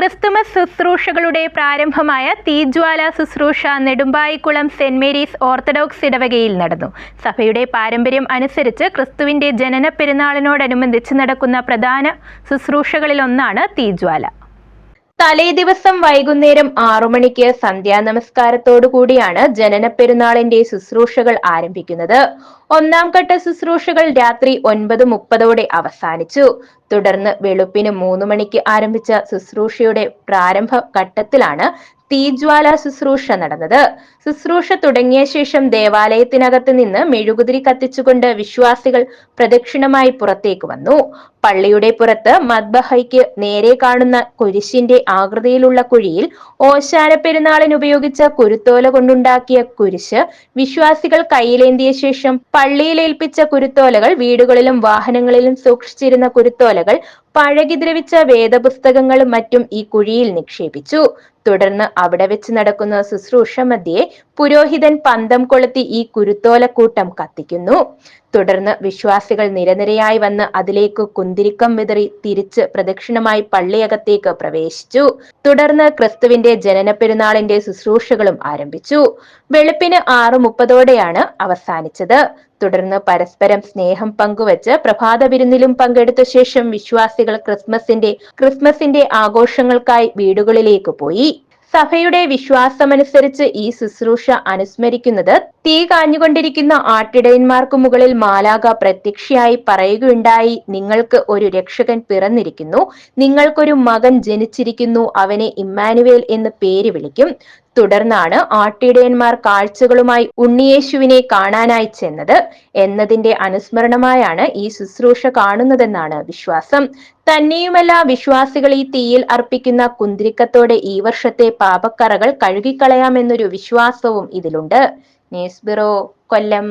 Christmas ശുശ്രൂഷകളുടെ പ്രാരംഭമായ തീജ്വാല ശുശ്രൂഷ Nedumbayikulam saint Mary's orthodox ഇടവകയിൽ നടന്നു. സഭയുടെ പാരമ്പര്യം അനുസരിച്ച് ക്രിസ്തുവിന്റെ ജനന പെരുന്നാളിനോടനുബന്ധിച്ച് നടക്കുന്ന പ്രധാന ശുശ്രൂഷകളിലൊന്നാണ് തീജ്വാല. തലേ ദിവസം വൈകുന്നേരം ആറു മണിക്ക് സന്ധ്യാ നമസ്കാരത്തോടുകൂടിയാണ് ജനന പെരുന്നാളിന്റെ ശുശ്രൂഷകൾ ആരംഭിക്കുന്നത്. ഒന്നാം ഘട്ട ശുശ്രൂഷകൾ രാത്രി ഒൻപത് മുപ്പതോടെ അവസാനിച്ചു. തുടർന്ന് വെളുപ്പിന് മൂന്ന് മണിക്ക് ആരംഭിച്ച ശുശ്രൂഷയുടെ പ്രാരംഭ ഘട്ടത്തിലാണ് തീജ്വാല ശുശ്രൂഷ നടന്നത്. ശുശ്രൂഷ തുടങ്ങിയ ശേഷം ദേവാലയത്തിനകത്ത് നിന്ന് മെഴുകുതിരി കത്തിച്ചുകൊണ്ട് വിശ്വാസികൾ പ്രദക്ഷിണമായി പുറത്തേക്ക് വന്നു. പള്ളിയുടെ പുറത്ത് മദ്ബഹയ്ക്ക് നേരെ കാണുന്ന കുരിശിന്റെ ആകൃതിയിലുള്ള കുഴിയിൽ ഓശാന പെരുന്നാളിന് ഉപയോഗിച്ച കുരുത്തോല കൊണ്ടുണ്ടാക്കിയ കുരിശ് വിശ്വാസികൾ കയ്യിലേന്തിയ ശേഷം പള്ളിയിൽ ഏൽപ്പിച്ച കുരുത്തോലകൾ വീടുകളിലും വാഹനങ്ങളിലും സൂക്ഷിച്ചിരുന്ന കുരുത്തോലകൾ പഴകി ദ്രവിച്ച വേദപുസ്തകങ്ങളും മറ്റും ഈ കുഴിയിൽ നിക്ഷേപിച്ചു. തുടർന്ന് അവിടെ വെച്ച് നടക്കുന്ന ശുശ്രൂഷ മധ്യേ പുരോഹിതൻ പന്തം കൊളുത്തി ഈ കുരുത്തോലക്കൂട്ടം കത്തിക്കുന്നു. തുടർന്ന് വിശ്വാസികൾ നിരനിരയായി വന്ന് അതിലേക്ക് കുന്തിരിക്കം വിതറി തിരിച്ച് പ്രദക്ഷിണമായി പള്ളിയകത്തേക്ക് പ്രവേശിച്ചു. തുടർന്ന് ക്രിസ്തുവിന്റെ ജനന പെരുന്നാളിന്റെ ശുശ്രൂഷകളും ആരംഭിച്ചു. വെളുപ്പിന് ആറ് മുപ്പതോടെയാണ് അവസാനിച്ചത്. തുടർന്ന് പരസ്പരം സ്നേഹം പങ്കുവച്ച് പ്രഭാത വിരുന്നിലും പങ്കെടുത്ത ശേഷം വിശ്വാസികൾ ക്രിസ്മസിന്റെ ക്രിസ്മസിന്റെ ആഘോഷങ്ങൾക്കായി വീടുകളിലേക്ക് പോയി. സഭയുടെ വിശ്വാസമനുസരിച്ച് ഈ ശുശ്രൂഷ അനുസ്മരിക്കുന്നത് തീ കാഞ്ഞുകൊണ്ടിരിക്കുന്ന ആട്ടിടയന്മാർക്ക് മുകളിൽ മാലാക പ്രത്യക്ഷയായി പറയുകയുണ്ടായി. നിങ്ങൾക്ക് ഒരു രക്ഷകൻ പിറന്നിരിക്കുന്നു. നിങ്ങൾക്കൊരു മകൻ ജനിച്ചിരിക്കുന്നു. അവനെ ഇമ്മാനുവേൽ എന്ന് പേര് വിളിക്കും. തുടർന്നാണ് ആട്ടിടയന്മാർ കാഴ്ചകളുമായി ഉണ്ണിയേശുവിനെ കാണാനായി ചെന്നത്. എന്നതിന്റെ അനുസ്മരണമായാണ് ഈ ശുശ്രൂഷ കാണുന്നതെന്നാണ് വിശ്വാസം. തന്നെയുമല്ല വിശ്വാസികൾ ഈ തീയിൽ അർപ്പിക്കുന്ന കുന്തിരിക്കത്തോടെ ഈ വർഷത്തെ പാപക്കറകൾ കഴുകിക്കളയാമെന്നൊരു വിശ്വാസവും ഇതിലുണ്ട്. News bureau Kollam.